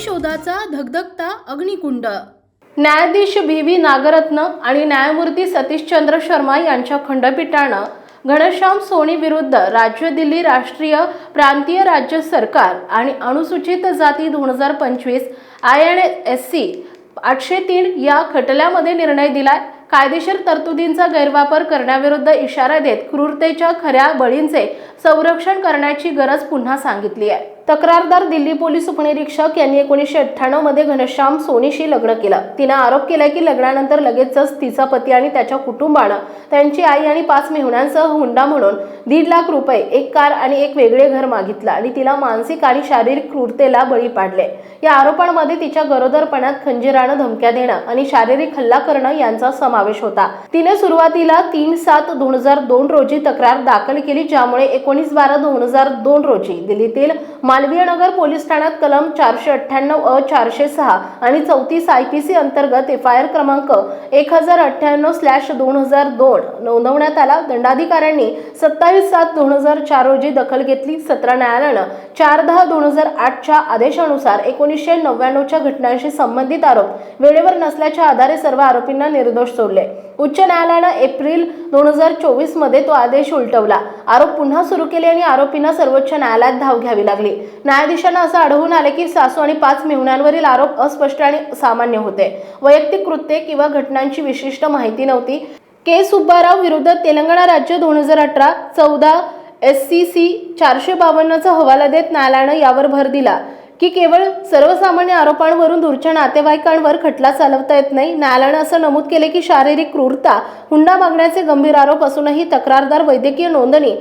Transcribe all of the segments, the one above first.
शोधाचा धगधगता अग्निकुंड. न्यायाधीश बी व्ही नागरत्न आणि न्यायमूर्ती सतीशचंद्र शर्मा यांच्या खंडपीठानं घनश्याम सोनी विरुद्ध राज्य दिल्ली राष्ट्रीय प्रांतीय राज्य सरकार आणि अनुसूचित जाती दोन हजार पंचवीस आय एन एस सी आठशे तीन या खटल्यामध्ये निर्णय दिलाय कायदेशीर तरतुदींचा गैरवापर करण्याविरुद्ध इशारा देत क्रूरतेच्या खऱ्या बळींचे संरक्षण करण्याची गरज पुन्हा सांगितली आहे. तक्रारदार दिल्ली पोलीस उपनिरीक्षक यांनी एकोणीसशे अठ्ठ्याण्णवमध्ये घनश्याम सोनीशी लग्न केलं. तिनं आरोप केला की लग्नानंतर लगेचच तिचा पती आणि त्याच्या कुटुंबानं त्यांची आई आणि पाच मेहुण्यांसह हुंडा म्हणून दीड लाख रुपये एक कार आणि एक वेगळे घर मागितलं आणि तिला मानसिक आणि शारीरिक क्रूरतेला बळी पाडले. या आरोपांमध्ये तिच्या गरोदरपणात खंजीरानं धमक्या देणं आणि शारीरिक हल्ला करणं यांचा समावेश होता. तिने सुरुवातीला तीन सात दोन हजार दोन रोजी तक्रार दाखल केली ज्यामुळे एकोणीस बारा दोन हजार दोन रोजी दिल्लीतील मालवीय नगर पोलीस ठाण्यात कलम चारशे अठ्ठ्याण्णव अ चारशे सहा आणि चौतीस आय पी सी अंतर्गत एफ आय आर क्रमांक एक हजार अठ्ठ्याण्णव स्लॅश दोन हजार दोन नोंदवण्यात आला. दंडाधिकाऱ्यांनी सत्तावीस सात दोन हजार चार रोजी दखल घेतली. सत्र न्यायालयानं चार दहा दोन हजार आठच्या आदेशानुसार एकोणीसशे नव्याण्णवच्या घटनांशी संबंधित आरोप वेळेवर नसल्याच्या आधारे सर्व आरोपींना निर्दोष सोडले. उच्च न्यायालयानं एप्रिल दोन हजार चोवीसमध्ये तो आदेश उलटवला. आरोप पुन्हा सुरू केले आणि आरोपींना सर्वोच्च न्यायालयात धाव घ्यावी लागली. न्यायाधीशांना असं आढळून आले की सासू आणि पाच मेहुण्यांवरील आरोप अस्पष्ट आणि सामान्य होते. वैयक्तिक कृत्ये किंवा घटनांची विशिष्ट माहिती नव्हती. के. सुब्बाराव विरुद्ध तेलंगणा राज्य दोन हजार अठरा चौदा एस सी सी चारशे बावन्नचा हवाला देत न्यायालयानं यावर भर दिला. की केवळ सर्वसामान्य आरोपांवरून दूरच्या नातेवाईकांवर खटला चालवता येत नाही. न्यायालयानं असं नमूद केले की शारीरिक क्रूरता हुंडा मागण्याचे गंभीर आरोप असूनही तक्रारदार वैद्यकीय नोंदणी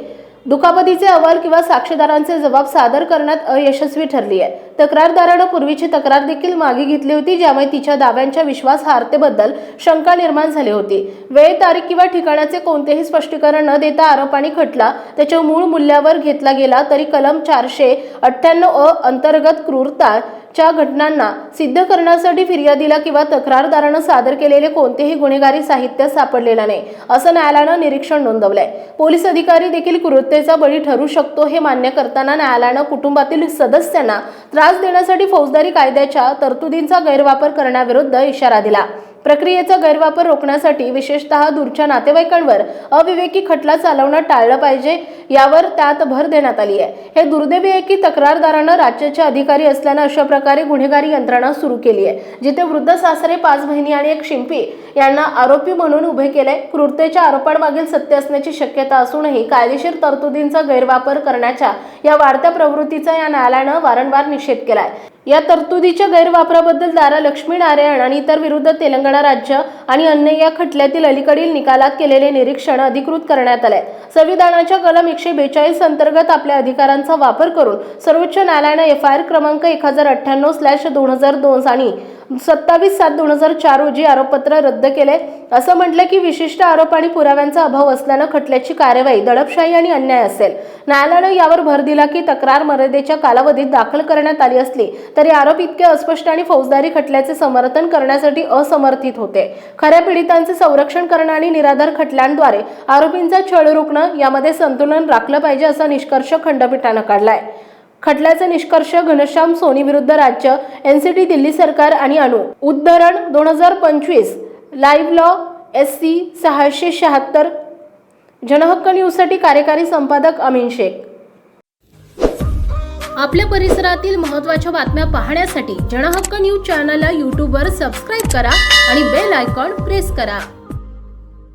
दुखापतीचे अहवाल किंवा साक्षीदारांचे जबाब सादर करण्यात अयशस्वी ठरली आहे. तक्रारदारानं पूर्वीची तक्रार देखील मागे घेतली होती ज्यामुळे तिच्या दाव्यांच्या विश्वासार्हतेबद्दल शंका निर्माण झाली होती. वेळ तारीख किंवा ठिकाणाचे कोणतेही स्पष्टीकरण न देता आरोप आणि खटला त्याच्या मूळ मूल्यावर घेतला गेला तरी कलम चारशे अठ्ठ्याण्णव अ अंतर्गत क्रूरता च्या घटनांना सिद्ध करण्यासाठी फिर्यादीला किंवा तक्रारदारानं सादर केलेले कोणतेही गुन्हेगारी साहित्य सापडलेलं नाही असं न्यायालयानं निरीक्षण नोंदवलंय. पोलीस अधिकारी देखील क्रूरतेचा बळी ठरू शकतो हे मान्य करताना न्यायालयानं कुटुंबातील सदस्यांना त्रास देण्यासाठी फौजदारी कायद्याच्या तरतुदींचा गैरवापर करण्याविरुद्ध इशारा दिला. प्रक्रियेचा गैरवापर रोखण्यासाठी विशेषतः दूरच्या नातेवाईकांवर अविवेकी खटला चालवणं टाळलं पाहिजे यावर त्यात भर देण्यात आली आहे. हे दुर्दैवी आहे की तक्रारदारानं राज्याचे अधिकारी असल्यानं अशा प्रकारे गुन्हेगारी यंत्रणा सुरू केली आहे. जिथे वृद्ध सासरे पाच बहिणी आणि एक शिंपी यांना आरोपी म्हणून उभे केले क्रूरतेच्या आरोपांमागील सत्य असण्याची शक्यता असूनही कायदेशीर तरतुदींचा गैरवापर करण्याच्या या वाढत्या प्रवृत्तीचा या न्यायालयानं वारंवार निषेध केलाय. या तरतुदीच्या गैरवापराबद्दल दारा लक्ष्मीनारायण आणि इतर विरुद्ध तेलंगणा राज्य आणि अन्य या खटल्यातील अलीकडील निकालात केलेले निरीक्षण अधिकृत करण्यात आले. संविधानाच्या कलम एकशे बेचाळीस अंतर्गत आपल्या अधिकारांचा वापर करून सर्वोच्च न्यायालयानं एफ आय आर क्रमांक एक हजार अठ्ठ्याण्णव स्लॅश दोन हजार दोन आणि सत्तावीस सात दोन हजार चार रोजी आरोपपत्र रद्द केले. असं म्हटलं की विशिष्ट आरोप आणि पुराव्यांचा अभाव असल्यानं खटल्याची कार्यवाही दडपशाही आणि अन्याय असेल. न्यायालयानं यावर भर दिला की तक्रार मर्यादेच्या कालावधीत दाखल करण्यात आली असली तरी आरोप इतके अस्पष्ट आणि फौजदारी खटल्याचे समर्थन करण्यासाठी असमर्थित होते. खऱ्या पीडितांचे संरक्षण करणं आणि निराधार खटल्यांद्वारे आरोपींचा छळ रोखणं यामध्ये संतुलन राखलं पाहिजे असा निष्कर्ष खंडपीठानं काढलाय. खटल्याचे निष्कर्ष घनश्याम सोनी विरुद्ध राज्य एनसीटी दिल्ली सरकार आणि अणु. उद्धरण दोन हजार पंचवीस लाईव्ह लॉ एस सी सहाशे शहात्तर. जनहक्क न्यूजसाठी कार्यकारी संपादक अमीन शेख. आपल्या परिसरातील महत्त्वाच्या बातम्या पाहण्यासाठी जनहक्क न्यूज चॅनलला यूट्यूबवर सबस्क्राईब करा आणि बेल आयकॉन प्रेस करा.